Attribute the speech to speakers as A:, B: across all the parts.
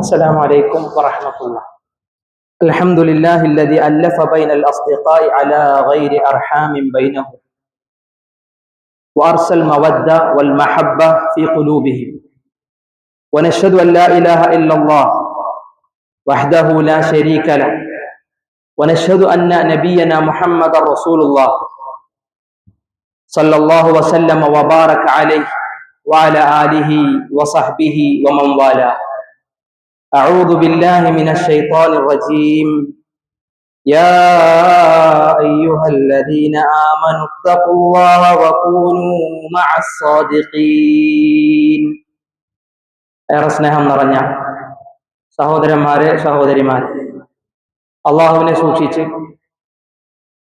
A: السلام عليكم ورحمة الله. الحمد لله الذي ألف بين الأصدقاء على غير أرحام بينهم وأرسل المودة والمحبة في قلوبهم. ونشهد أن لا إله إلا الله وحده لا شريك له. ونشهد أن نبينا محمد رسول الله صلى الله وسلم وبارك عليه وعلى آله وصحبه ومن والاه. أعوذ بالله من الشيطان الرجيم يا أيها الذين آمنوا اتقوا الله وكونوا مع الصادقين ഏറെ സ്നേഹം നിറഞ്ഞ സഹോദരന്മാരെ സഹോദരിമാരെ അള്ളാഹുവിനെ സൂക്ഷിച്ച്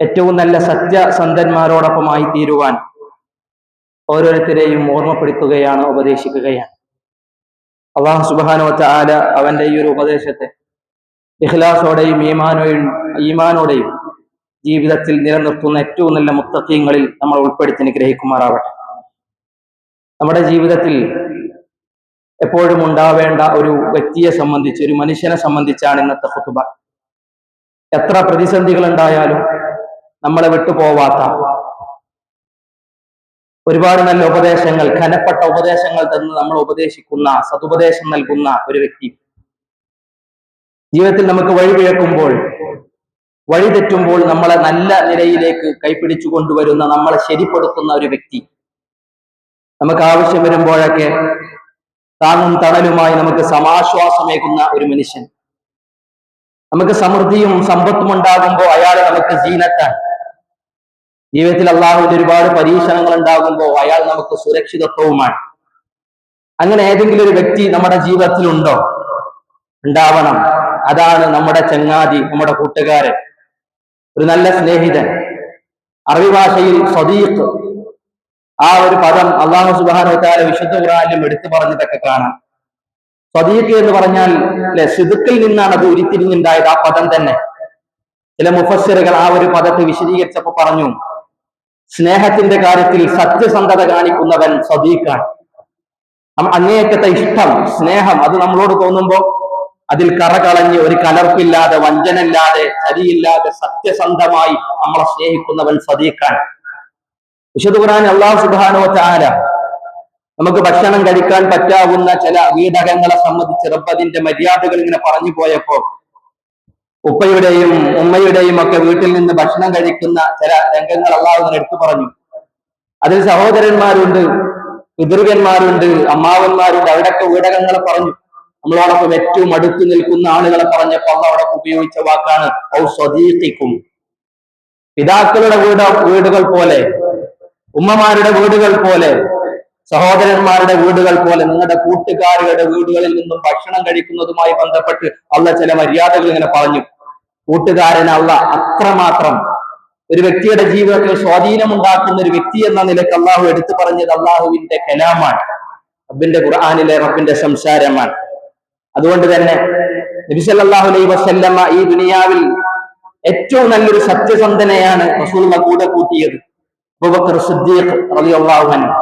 A: ഏറ്റവും നല്ല സത്യസന്ധന്മാരോടൊപ്പമായി തീരുവാൻ ഓരോരുത്തരെയും ഓർമ്മപ്പെടുത്തുകയാണ് ഉപദേശിക്കുകയാണ് അള്ളാഹു സുബാനുവറ്റ ആല അവന്റെ ഈ ഒരു ഉപദേശത്തെ ഇഖ്ലാസോടെയും ഈമാനോയും ഈമാനോടെയും ജീവിതത്തിൽ നിലനിർത്തുന്ന ഏറ്റവും നല്ല മുത്തക്കീങ്ങളിൽ നമ്മൾ ഉൾപ്പെടുത്തി നിഗ്രഹിക്കുമാറാവട്ടെ നമ്മുടെ ജീവിതത്തിൽ എപ്പോഴും ഉണ്ടാവേണ്ട ഒരു വ്യക്തിയെ സംബന്ധിച്ച് ഒരു മനുഷ്യനെ സംബന്ധിച്ചാണ് ഇന്നത്തെ കുത്തുബ എത്ര പ്രതിസന്ധികൾ ഉണ്ടായാലും നമ്മളെ വിട്ടുപോവാത്ത ഒരുപാട് നല്ല ഉപദേശങ്ങൾ ഘനപ്പെട്ട ഉപദേശങ്ങൾ തന്ന് നമ്മൾ ഉപദേശിക്കുന്ന സതുപദേശം നൽകുന്ന ഒരു വ്യക്തി. ജീവിതത്തിൽ നമുക്ക് വഴിപിഴക്കുമ്പോൾ വഴി തെറ്റുമ്പോൾ നമ്മളെ നല്ല നിലയിലേക്ക് കൈപ്പിടിച്ചു കൊണ്ടുവരുന്ന നമ്മളെ ശരിപ്പെടുത്തുന്ന ഒരു വ്യക്തി. നമുക്ക് ആവശ്യം വരുമ്പോഴൊക്കെ താങ്ങും തണലുമായി നമുക്ക് സമാശ്വാസമേകുന്ന ഒരു മനുഷ്യൻ. നമുക്ക് സമൃദ്ധിയും സമ്പത്തും ഉണ്ടാകുമ്പോൾ അയാൾ നമുക്ക് ജീനത്താണ് ജീവിതത്തിൽ അള്ളാഹുവിന്റെ ഒരുപാട് പരീക്ഷണങ്ങൾ ഉണ്ടാകുമ്പോൾ അയാൾ നമുക്ക് സുരക്ഷിതത്വവുമാണ്. അങ്ങനെ ഏതെങ്കിലും ഒരു വ്യക്തി നമ്മുടെ ജീവിതത്തിൽ ഉണ്ടോ ഉണ്ടാവണം. അതാണ് നമ്മുടെ ചങ്ങാതി നമ്മുടെ കൂട്ടുകാരൻ. ഒരു നല്ല സ്നേഹിതൻ. അറബി ഭാഷയിൽ സ്വദീഖ് ആ ഒരു പദം അള്ളാഹു സുബാനോത്താര വിശുദ്ധ ഖുറാനിലും എടുത്തു പറഞ്ഞതൊക്കെ കാണാം. സ്വദീഖ് എന്ന് പറഞ്ഞാൽ അല്ലെ സിദുക്കിൽ നിന്നാണ് അത് ഉരുത്തിരിഞ്ഞുണ്ടായത് ആ പദം തന്നെ. ചില മുഫസ്സിറുകൾ ആ ഒരു പദത്തെ വിശദീകരിച്ചപ്പോ പറഞ്ഞു സ്നേഹത്തിന്റെ കാര്യത്തിൽ സത്യസന്ധത കാണിക്കുന്നവൻ സദീഖാണ് അങ്ങേയറ്റത്തെ ഇഷ്ടം സ്നേഹം അത് നമ്മളോട് തോന്നുമ്പോ അതിൽ കറ കളഞ്ഞ് ഒരു കലർപ്പില്ലാതെ വഞ്ചനല്ലാതെ ചരിയില്ലാതെ സത്യസന്ധമായി നമ്മളെ സ്നേഹിക്കുന്നവൻ സദീഖാണ് വിശുദ്ധ ഖുർആൻ അള്ളാഹു സുബാനോ ചാര നമുക്ക് ഭക്ഷണം കഴിക്കാൻ പറ്റാവുന്ന ചില വീടകങ്ങളെ സംബന്ധിച്ച് റബ്ബതിന്റെ മര്യാദകൾ ഇങ്ങനെ പറഞ്ഞു പോയപ്പോ ഉപ്പയുടെയും ഉമ്മയുടെയും ഒക്കെ വീട്ടിൽ നിന്ന് ഭക്ഷണം കഴിക്കുന്ന ചില രംഗങ്ങൾ അള്ളാഹു എടുത്തു പറഞ്ഞു. അതിൽ സഹോദരന്മാരുണ്ട് പിതൃകന്മാരുണ്ട് അമ്മാവന്മാരുണ്ട് അവിടൊക്കെ വീടകങ്ങളെ പറഞ്ഞു. നമ്മളോടൊപ്പം ഏറ്റവും അടുത്തു നിൽക്കുന്ന ആളുകളെ പറഞ്ഞപ്പോൾ അള്ളാഹോടൊപ്പം ഉപയോഗിച്ച വാക്കാണ് ഔ സ്വദീഖിക്കും. പിതാക്കളുടെ വീട് വീടുകൾ പോലെ ഉമ്മമാരുടെ വീടുകൾ പോലെ സഹോദരന്മാരുടെ വീടുകൾ പോലെ നിങ്ങളുടെ കൂട്ടുകാരുടെ വീടുകളിൽ നിന്നും ഭക്ഷണം കഴിക്കുന്നതുമായി ബന്ധപ്പെട്ട് അല്ല ചില മര്യാദകൾ ഇങ്ങനെ പറഞ്ഞു. കൂട്ടുകാരനല്ല അത്രമാത്രം. ഒരു വ്യക്തിയുടെ ജീവിതത്തിൽ സ്വാധീനമുണ്ടാക്കുന്ന ഒരു വ്യക്തി എന്ന നിലയ്ക്ക് അള്ളാഹു എടുത്തു പറഞ്ഞത് അള്ളാഹുവിന്റെ കലാമാണ്. റബ്ബിന്റെ ഖുർആാനിലെ റബ്ബിന്റെ സംസാരമാണ്. അതുകൊണ്ട് തന്നെ നബിസല്ലാഹു അലൈ വസല്ലമ്മ ഈ ദുനിയാവിൽ ഏറ്റവും നല്ലൊരു സത്യസന്ധനയാണ് റസൂൽ കൂടെ കൂട്ടിയത്. സിദ്ദീഖ് റളിയല്ലാഹു അൻഹു.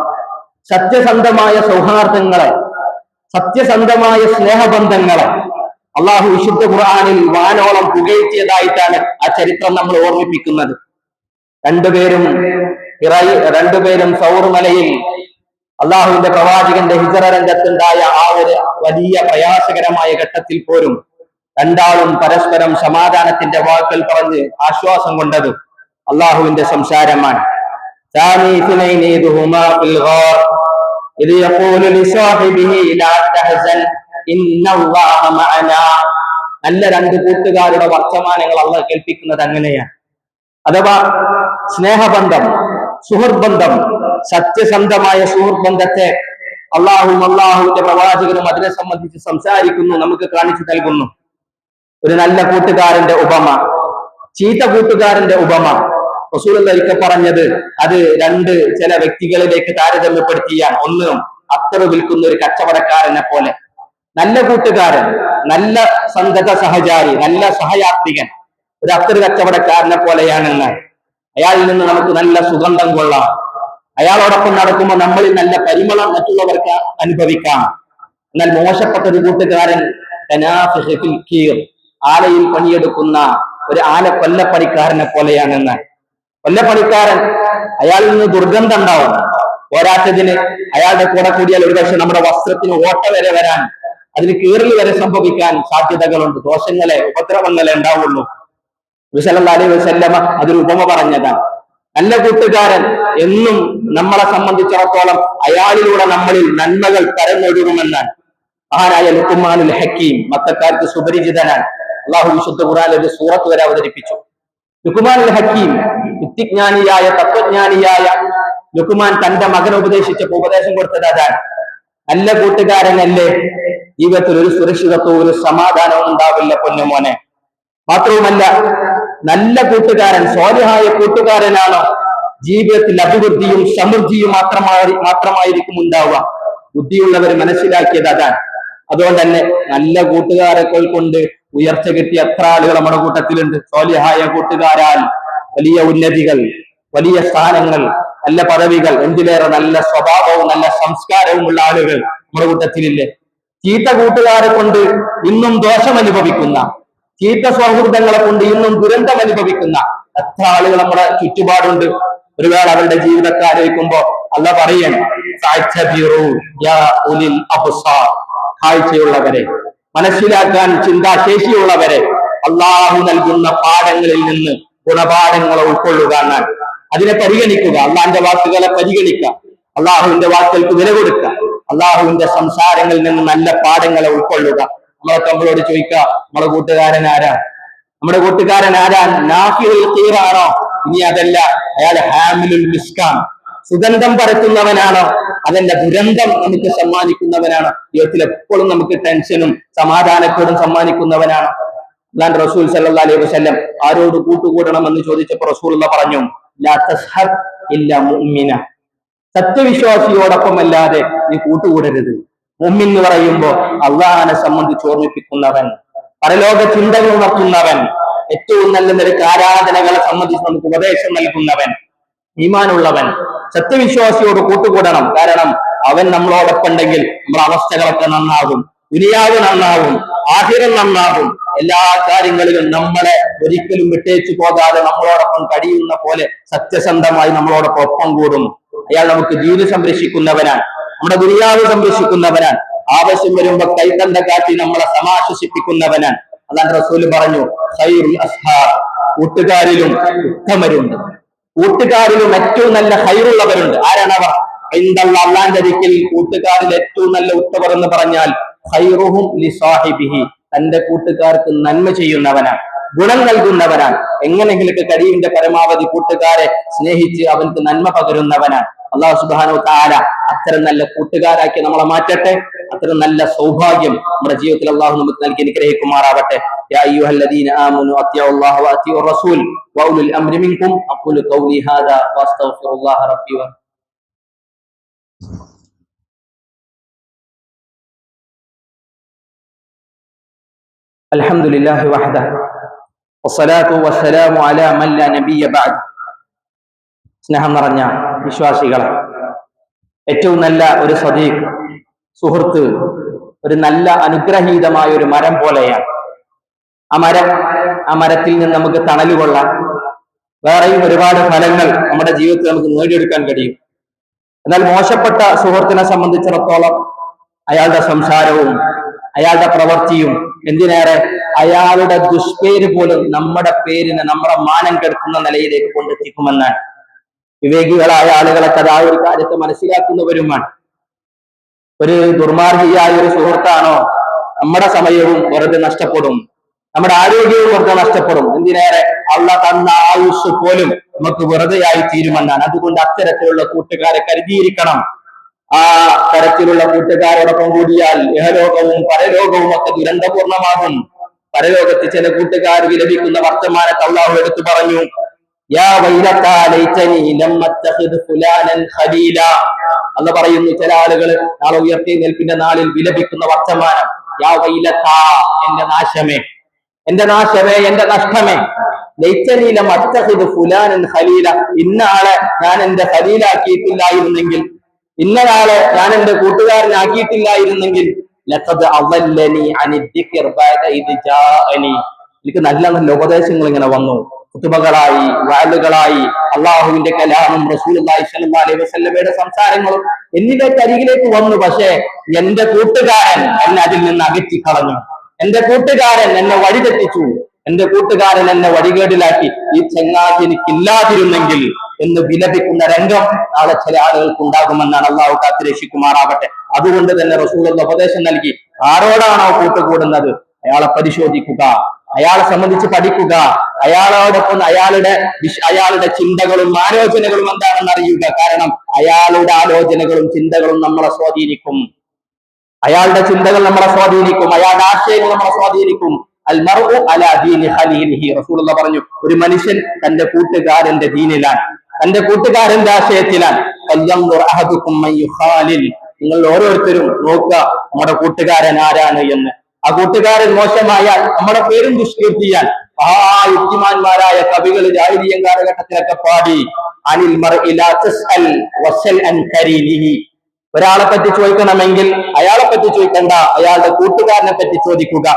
A: സത്യസന്ധമായ സൗഹാർദ്ദങ്ങളെ സത്യസന്ധമായ സ്നേഹബന്ധങ്ങളെ അള്ളാഹു വിശുദ്ധ ഖുർആാനിൽ വാനോളം പുകഴ്ത്തിയതായിട്ടാണ് ആ ചരിത്രം നമ്മൾ ഓർമ്മിപ്പിക്കുന്നത്. രണ്ടുപേരും ഇറയി രണ്ടുപേരും സൗർമലയിൽ അള്ളാഹുവിന്റെ പ്രവാചകന്റെ ഹിജറ രംഗത്തുണ്ടായ ആ ഒരു വലിയ പ്രയാസകരമായ ഘട്ടത്തിൽ പോലും രണ്ടാളും പരസ്പരം സമാധാനത്തിന്റെ വാക്കൽ പറഞ്ഞ് ആശ്വാസം കൊണ്ടത് അള്ളാഹുവിന്റെ സംസാരമാണ്. ثاني اثنين إذ هما في الغار إذ يقول لصاحبه لا تحزن إن الله معنا നല്ല രണ്ട് കൂട്ടുകാരുടെ വർത്തമാനങ്ങൾ അള്ളാഹ് കേൾപ്പിക്കുന്നത് അങ്ങനെയാണ് അഥവാ സ്നേഹബന്ധം സുഹൃത്ബന്ധം സത്യസന്ധമായ സുഹൃത്ബന്ധത്തെ അള്ളാഹും അള്ളാഹുവിന്റെ പ്രവാചകനും അതിനെ സംബന്ധിച്ച് സംസാരിക്കുന്നു നമുക്ക് കാണിച്ചു നൽകുന്നു ഒരു നല്ല കൂട്ടുകാരന്റെ ഉപമ ചീത്ത കൂട്ടുകാരന്റെ ഉപമ റസൂൽ പറഞ്ഞത് അത് രണ്ട് ചില വ്യക്തികളിലേക്ക് താരതമ്യപ്പെടുത്തിയാണ്. ഒന്ന് അത്തറ് വിൽക്കുന്ന ഒരു കച്ചവടക്കാരനെ പോലെ. നല്ല കൂട്ടുകാരൻ നല്ല സന്തത സഹചാരി നല്ല സഹയാത്രികൻ ഒരു അത്തറ് കച്ചവടക്കാരനെ പോലെയാണെന്ന് അയാളിൽ നിന്ന് നമുക്ക് നല്ല സുഗന്ധം കൊള്ളാം. അയാളോടൊപ്പം നടക്കുമ്പോൾ നമ്മളിൽ നല്ല പരിമളം മറ്റുള്ളവർക്ക് അനുഭവിക്കാം. എന്നാൽ മോശപ്പെട്ട ഒരു കൂട്ടുകാരൻ കീർ. ആലയിൽ പണിയെടുക്കുന്ന ഒരു ആല കൊല്ലപ്പണിക്കാരനെ പോലെയാണെന്ന് കൊല്ലപ്പണിക്കാരൻ അയാളിൽ നിന്ന് ദുർഗന്ധം ഉണ്ടാവും. പോരാത്തതിന് അയാളുടെ കൂടെ കൂടിയാൽ ഒരുപക്ഷെ നമ്മുടെ വസ്ത്രത്തിന് ഓട്ട വരെ വരാൻ അതിന് കീറൽ വരെ സംഭവിക്കാൻ സാധ്യതകളുണ്ട്. ദോഷങ്ങളെ ഉപദ്രവങ്ങളെ ഉണ്ടാവുള്ളൂ. വിസലല്ലാ അലൈഹി വസല്ലമ അതൊരു ഉപമ പറഞ്ഞതാണ് നല്ല കൂട്ടുകാരൻ എന്നും നമ്മളെ സംബന്ധിച്ചിടത്തോളം അയാളിലൂടെ നമ്മളിൽ നന്മകൾ പരന്നൊഴുകുമെന്നാണ്. മഹാനായ ലുക്കുമാനുൽ ഹക്കീം മത്തക്കാർക്ക് സുപരിചിതനാണ്. അള്ളാഹു വിശുദ്ധ ഖുറാൻ ഒരു സൂറത്ത് വരെ അവതരിപ്പിച്ചു. ലുക്കുമാനുൽ ഹക്കീം യുക്തിജ്ഞാനിയായ തത്വജ്ഞാനിയായ ലുക്കുമാൻ തന്റെ മകനെ ഉപദേശിച്ചപ്പോ ഉപദേശം കൊടുത്തത് അതാണ്. നല്ല കൂട്ടുകാരനല്ലേ ജീവിതത്തിൽ ഒരു സുരക്ഷിതത്വവും ഒരു സമാധാനവും ഉണ്ടാവില്ല പൊന്നുമോനെ മാത്രവുമല്ല നല്ല കൂട്ടുകാരൻ സ്വാലിഹായ കൂട്ടുകാരനാണോ? ജീവിതത്തിൽ അഭിവൃദ്ധിയും സമൃദ്ധിയും മാത്രമായി മാത്രമായിരിക്കും ഉണ്ടാവുക. ബുദ്ധിയുള്ളവർ മനസ്സിലാക്കിയത് അതാണ്. അതുകൊണ്ട് തന്നെ നല്ല കൂട്ടുകാരെ കൊണ്ട് ഉയർച്ച കിട്ടിയ എത്ര ആളുകൾ നമ്മുടെ കൂട്ടത്തിലുണ്ട്. സ്വാലിഹായ കൂട്ടുകാരാൽ വലിയ ഉന്നതികൾ വലിയ സ്ഥാനങ്ങൾ നല്ല പദവികൾ എന്തിലേറെ നല്ല സ്വഭാവവും നല്ല സംസ്കാരവും ഉള്ള ആളുകൾ നമ്മുടെ കൂട്ടത്തിലില്ലേ ചീത്ത കൂട്ടുകാരെ കൊണ്ട് ഇന്നും ദോഷം അനുഭവിക്കുന്ന ചീത്ത സൗഹൃദങ്ങളെ കൊണ്ട് ഇന്നും ദുരന്തം അനുഭവിക്കുന്ന എത്ര ആളുകൾ നമ്മുടെ ചുറ്റുപാടുണ്ട് ഒരു അവരുടെ ജീവിതത്തെ ആലോചിക്കുമ്പോ അല്ല പറയുന്നവരെ. കാഴ്ചയുള്ളവരെ മനസ്സിലാക്കാൻ ചിന്താശേഷിയുള്ളവരെ അള്ളാഹു നൽകുന്ന പാഠങ്ങളിൽ നിന്ന് ഗുണപാഠങ്ങളെ ഉൾക്കൊള്ളുക എന്നാണ് അതിനെ പരിഗണിക്കുക അള്ളാഹിന്റെ വാക്കുകളെ പരിഗണിക്കുക അള്ളാഹുവിന്റെ വാക്കുകൾക്ക് വില കൊടുക്കുക അള്ളാഹുവിന്റെ സംസാരങ്ങളിൽ നിന്ന് നല്ല പാഠങ്ങളെ ഉൾക്കൊള്ളുക. നമ്മളെ തമ്മിലോട് ചോദിക്കുക നമ്മുടെ കൂട്ടുകാരൻ ആരാ? നമ്മുടെ കൂട്ടുകാരൻ ആരാ? നാഫിയുൽ ഖീറാണോ ഇനി അതല്ല അയാൾ ഹാമിലുൽ മിസ്കാം. സുഗന്ധം പരത്തുന്നവനാണോ? അതിന്റെ ദുരന്തം നമുക്ക് സമ്മാനിക്കുന്നവനാണ്. ജീവിതത്തിൽ എപ്പോഴും നമുക്ക് ടെൻഷനും സമാധാനക്കേടും സമ്മാനിക്കുന്നവനാണോ. അല്ലാണ്ട് റസൂൽ സല്ലാ അലൈഹി വസല്ലം ആരോട് കൂട്ടുകൂടണം എന്ന് ചോദിച്ചപ്പോൾ റസൂൽ പറഞ്ഞു സത്യവിശ്വാസിയോടൊപ്പമല്ലാതെ നീ കൂട്ടുകൂടരുത്. ഉമ്മിൻ എന്ന് പറയുമ്പോ അള്ളാഹാനെ സംബന്ധിച്ച് ഓർമ്മിപ്പിക്കുന്നവൻ പരലോക ചിന്തകൾ ഉണർത്തുന്നവൻ ഏറ്റവും നല്ല നിരക്ക് ആരാധനകളെ സംബന്ധിച്ച് നമുക്ക് ഉപദേശം നൽകുന്നവൻ ഈമാനുള്ളവൻ. സത്യവിശ്വാസിയോട് കൂട്ടുകൂടണം. കാരണം അവൻ നമ്മളോടൊപ്പം ഉണ്ടെങ്കിൽ നമ്മുടെ അവസ്ഥകളൊക്കെ നന്നാകും. ദുനിയാവ് നന്നാവും ആഹിരം നന്നാവും. എല്ലാ കാര്യങ്ങളിലും നമ്മളെ ഒരിക്കലും വിട്ടേച്ചു പോകാതെ നമ്മളോടൊപ്പം കഴിയുന്ന പോലെ സത്യസന്ധമായി നമ്മളോടൊപ്പം ഒപ്പം കൂടും. അയാൾ നമുക്ക് ജീവിതം സംരക്ഷിക്കുന്നവനാണ് നമ്മുടെ ദുനിയാവ് സംരക്ഷിക്കുന്നവനാണ്. ആവശ്യം വരുമ്പോ കൈത്തണ്ട കാട്ടി നമ്മളെ സമാശ്വസിപ്പിക്കുന്നവനാണ്. അതാണ് റസൂൽ പറഞ്ഞു കൂട്ടുകാരിലും ഉത്തമരുണ്ട്. കൂട്ടുകാരിലും ഏറ്റവും നല്ല ഹൈറുള്ളവരുണ്ട് ആരാണ് അവർ? ഇന്ദല്ല അള്ളാന്റെ ദിക്കിൽ കൂട്ടുകാരിൽ ഏറ്റവും നല്ല ഉത്തമർ എന്ന് പറഞ്ഞാൽ തന്റെ കൂട്ടുകാർക്ക് നന്മ ചെയ്യുന്നവനാണ് ഗുണം നൽകുന്നവനാണ് എങ്ങനെങ്കിലൊക്കെ കഴിവിന്റെ പരമാവധി കൂട്ടുകാരെ സ്നേഹിച്ച് അവർക്ക് നന്മ പകരുന്നവനാണ് അള്ളാഹു സുബാനു താര അത്തരം നല്ല കൂട്ടുകാരാക്കി നമ്മളെ മാറ്റട്ടെ അത്തരം നല്ല സൗഭാഗ്യം നമ്മുടെ ജീവിതത്തിൽ അള്ളാഹു നമുക്ക് നൽകി അനുഗ്രഹിക്കുമാറാവട്ടെ يا أيها الذين آمنوا أطيعوا الله وأطيعوا الرسول وأولي الأمر منكم أقول قولي هذا وأستغفر الله ربي ولكم الحمد لله وحده والصلاة والسلام على من لا نبي بعد സ്നേഹം നിറഞ്ഞ വിശ്വാസികളെ ഏറ്റവും നല്ല ഒരു സദീഖ് സുഹൃത്ത് ഒരു നല്ല അനുഗ്രഹീതമായ ഒരു മരം പോലെയാണ് ആ മരം ആ മരത്തിൽ നിന്ന് നമുക്ക് തണല് കൊള്ളാം വേറെയും ഒരുപാട് ഫലങ്ങൾ നമ്മുടെ ജീവിതത്തിൽ നമുക്ക് നേടിയെടുക്കാൻ കഴിയും എന്നാൽ മോശപ്പെട്ട സുഹൃത്തിനെ സംബന്ധിച്ചിടത്തോളം അയാളുടെ സംസാരവും അയാളുടെ പ്രവൃത്തിയും എന്തിനേറെ? അയാളുടെ ദുഷ്പേര് പോലും നമ്മുടെ പേരിനെ നമ്മുടെ മാനം കെടുത്തുന്ന നിലയിലേക്ക് കൊണ്ടെത്തിക്കുമെന്നാണ്. വിവേകികളായ ആളുകളൊക്കെ കഥാ ഒരു കാര്യത്തെ മനസ്സിലാക്കുന്നവരുമാണ്. ഒരു ദുർമാർഗിയായ ഒരു സുഹൃത്താണോ? നമ്മുടെ സമയവും വെറുതെ നഷ്ടപ്പെടും. നമ്മുടെ ആരോഗ്യവും വെറുതെ നഷ്ടപ്പെടും. എന്തിനേറെ? അള്ള തന്ന ആയുസ് പോലും നമുക്ക് വെറുതെയായി തീരുമെന്നാണ്. അതുകൊണ്ട് അത്തരത്തിലുള്ള കൂട്ടുകാരെ കരുതിയിരിക്കണം. ആ തരത്തിലുള്ള കൂട്ടുകാരോടൊപ്പം കൂടിയാൽ ഇഹലോകവും പരലോകവും ഒക്കെ ദുരന്തപൂർണമാകും. പരലോകത്ത് ചില കൂട്ടുകാർക്ക് ലഭിക്കുന്ന വർത്തമാനത്തെ അള്ളാഹു എടുത്തു പറഞ്ഞു. എന്ന് പറയുന്നു ചില ആളുകൾ നാളെ ഉയർത്തി നിൽപ്പിന്റെ നാളിൽ വിലപിക്കുന്ന വർത്തമാനം യാ വൈലത്താ എന്റെ നാശമേ എന്റെ നാശമേ എന്റെ നഷ്ടമേ ലൈതനി ലം അത്തഖിദ് ഫുലാനൻ ഖലീല. ഇന്ന ആളെ ഞാൻ എന്റെ ഖലീലാക്കിയിട്ടില്ലായിരുന്നെങ്കിൽ ഇന്നയാളെ ഞാൻ എന്റെ കൂട്ടുകാരനാക്കിയിട്ടില്ലായിരുന്നെങ്കിൽ എനിക്ക് നല്ല നല്ല ഉപദേശങ്ങൾ ഇങ്ങനെ വന്നു. കുത്തുബകളായി വാലുകളായി അള്ളാഹുവിന്റെ കലാമും റസൂലുള്ളാഹി സ്വല്ലല്ലാഹി അലൈഹി വസല്ലമയുടെ സംസാരങ്ങളും എന്നിവയ്ക്ക് അരികിലേക്ക് വന്നു. പക്ഷേ എന്റെ കൂട്ടുകാരൻ എന്നെ അതിൽ നിന്ന് അകറ്റി കളഞ്ഞു എന്റെ കൂട്ടുകാരൻ എന്നെ വഴിതെറ്റിച്ചു. എന്റെ കൂട്ടുകാരൻ എന്നെ വഴികേടിലാക്കി. ഈ ചെങ്ങാതി എനിക്കില്ലാതിരുന്നെങ്കിൽ എന്ന് വിലപിക്കുന്ന രംഗം നാളെ ചില ആളുകൾക്ക് ഉണ്ടാകുമെന്നാണ് അള്ളാഹു കാത്തിരക്ഷിക്കുമാറാവട്ടെ. അതുകൊണ്ട് തന്നെ റസൂലുള്ള ഉപദേശം നൽകി. ആരോടാണോ കൂട്ടുകൂടുന്നത്? അയാളെ പരിശോധിക്കുക. അയാളെ സംബന്ധിച്ച് പഠിക്കുക. അയാളോടൊപ്പം അയാളുടെ അയാളുടെ ചിന്തകളും ആലോചനകളും എന്താണെന്ന് അറിയുക. കാരണം അയാളുടെ ആലോചനകളും ചിന്തകളും നമ്മളെ സ്വാധീനിക്കും. അയാളുടെ ചിന്തകൾ നമ്മളെ സ്വാധീനിക്കും. അയാളുടെ ആശയങ്ങൾ നമ്മളെ സ്വാധീനിക്കും. അൽ മർഉ അലാ ദീനി ഖലീലിഹി. റസൂലുള്ള പറഞ്ഞു ഒരു മനുഷ്യൻ തന്റെ കൂട്ടുകാരന്റെ ദീനിലാണ്. തന്റെ കൂട്ടുകാരന്റെ ആശയത്തിലാണ് നിങ്ങൾ ഓരോരുത്തരും നോക്കുക നമ്മുടെ കൂട്ടുകാരൻ ആരാണ്? എന്ന്. ആ കൂട്ടുകാരൻ മോശമായാൽ നമ്മുടെ പേരും ദുഷ്കീർത്തിയാൽ. ആ യുക്തിമാന്മാരായ കവികൾ ജാഹിരിയം കാലഘട്ടത്തിലൊക്കെ പാടി അനിൽ ഒരാളെ പറ്റി ചോദിക്കണമെങ്കിൽ അയാളെ പറ്റി ചോദിക്കണ്ട അയാളുടെ കൂട്ടുകാരനെ പറ്റി ചോദിക്കുക.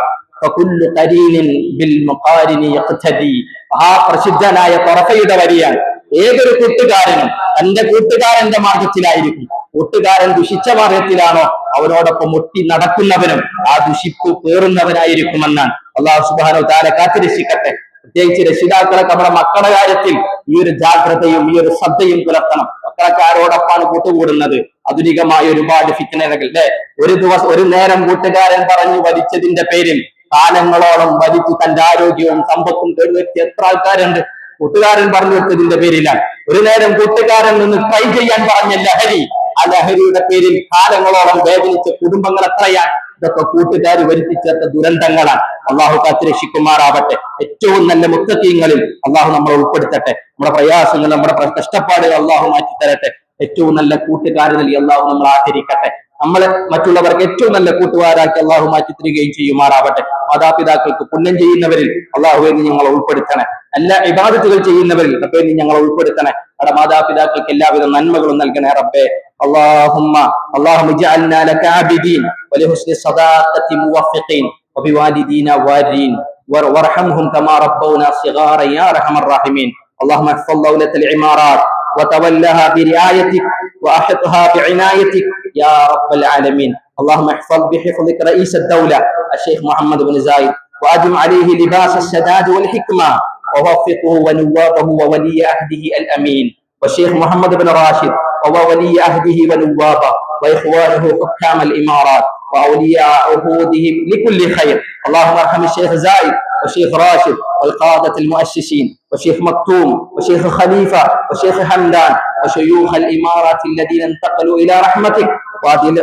A: ആ പ്രസിദ്ധനായ തൊറഫയുടെ വരിയാണ്. ഏതൊരു കൂട്ടുകാരനും തന്റെ കൂട്ടുകാരന്റെ മാർഗത്തിലായിരിക്കും. കൂട്ടുകാരൻ ദുഷിച്ച മാർഗത്തിലാണോ അവനോടൊപ്പം മുട്ടി നടക്കുന്നവനും ആ ദുഷിപ്പ് പേറുന്നവനായിരിക്കുമെന്നാണ്. അള്ളാഹു സുബാനോ താരെ കാത്തിരക്ഷിക്കട്ടെ. പ്രത്യേകിച്ച് രക്ഷിതാക്കളൊക്കെ നമ്മുടെ മക്കളുടെ കാര്യത്തിൽ ഈ ഒരു ജാഗ്രതയും ഈ ഒരു ശ്രദ്ധയും പുലർത്തണം. മക്കളൊക്കെ ആരോടൊപ്പാണ് കൂട്ടുകൂടുന്നത്. ആധുനികമായ ഒരുപാട് ഫിറ്റ്നകൾ അല്ലെ ഒരു ദിവസം ഒരു നേരം കൂട്ടുകാരൻ പറഞ്ഞു വലിച്ചതിന്റെ പേരിൽ കാലങ്ങളോളം വലിച്ചു തന്റെ ആരോഗ്യവും സമ്പത്തും കേടുവരുത്തിയ എത്ര ആൾക്കാരുണ്ട്. കൂട്ടുകാരൻ പറഞ്ഞു വെച്ചതിന്റെ പേരിലാണ്. ഒരു നേരം കൂട്ടുകാരൻ നിന്ന് ട്രൈ ചെയ്യാൻ പറഞ്ഞ ലഹരി ആ ലഹരിയുടെ പേരിൽ കാലങ്ങളോളം വേദനിച്ച കുടുംബങ്ങൾ എത്രയാ? ഇതൊക്കെ കൂട്ടുകാർ വരുത്തി ചേർത്ത ദുരന്തങ്ങളാണ്. അള്ളാഹു കാത്തിരക്ഷിക്കുമാറാവട്ടെ. ഏറ്റവും നല്ല മുത്തക്കീങ്ങളിൽ അള്ളാഹു നമ്മളെ ഉൾപ്പെടുത്തട്ടെ. നമ്മുടെ പ്രയാസങ്ങൾ നമ്മുടെ കഷ്ടപ്പാടുകൾ അള്ളാഹു മാറ്റി തരട്ടെ ഏറ്റവും നല്ല കൂട്ടുകാരനിൽ അള്ളാഹു നമ്മൾ ആദരിക്കട്ടെ. നമ്മളെ മറ്റുള്ളവർക്ക് ഏറ്റവും നല്ല കൂട്ടുകാരാക്കി അള്ളാഹു മാറ്റി തരികയും ചെയ്യുമാറാവട്ടെ മാതാപിതാക്കൾക്ക് പുണ്യം ചെയ്യുന്നവരിൽ അള്ളാഹു എന്ന് ഞങ്ങളെ ഉൾപ്പെടുത്തണേ എല്ലാ ഇബാദത്തുകൾ ചെയ്യുന്നവരിൽ റബ്ബേ നീ ഞങ്ങളെ ഉൾപ്പെടുത്തണേ നമ്മുടെ മാതാപിതാക്കൾക്ക് എല്ലാവിധ നന്മകളും നൽകണേ റബ്ബേ اللهم اللهم اجعلنا لك عابدين ولحسن صداقة موفقين وبوالدينا وارين وار- وارحمهم كما ربونا صغارا يا ارحم الراحمين اللهم احفظ دولة العمارات وتولها برعايتك وأحطها بعنايتك يا رب العالمين. اللهم احفظ بحفظك رئيس الدولة الشيخ محمد بن زايد وأدم عليه لباس السداد والحكمة ووفقه ونوابه وولي عهده الأمين والشيخ محمد بن راشد وولي عهده ونوابه وإخوانه حكام الإمارات واولياء عهودهم لكل خير. اللهم ارحم الشيخ زايد والشيخ راشد والقادة المؤسسين والشيخ مكتوم والشيخ خليفة والشيخ حمدان وشيوخ الإمارات الذين انتقلوا إلى رحمتك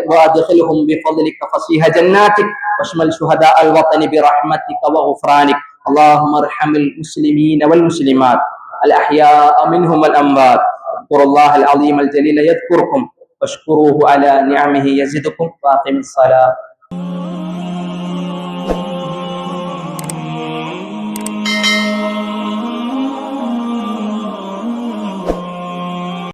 A: وأدخلهم بفضلك فصيح جناتك واشمل شهداء الوطن برحمتك وغفرانك. اللهم ارحم المسلمين والمسلمات. الأحياء منهم والأموات. اذكروا الله العظيم الجليل يذكركم. واشكروه على نعمه يزدكم واقم الصلاه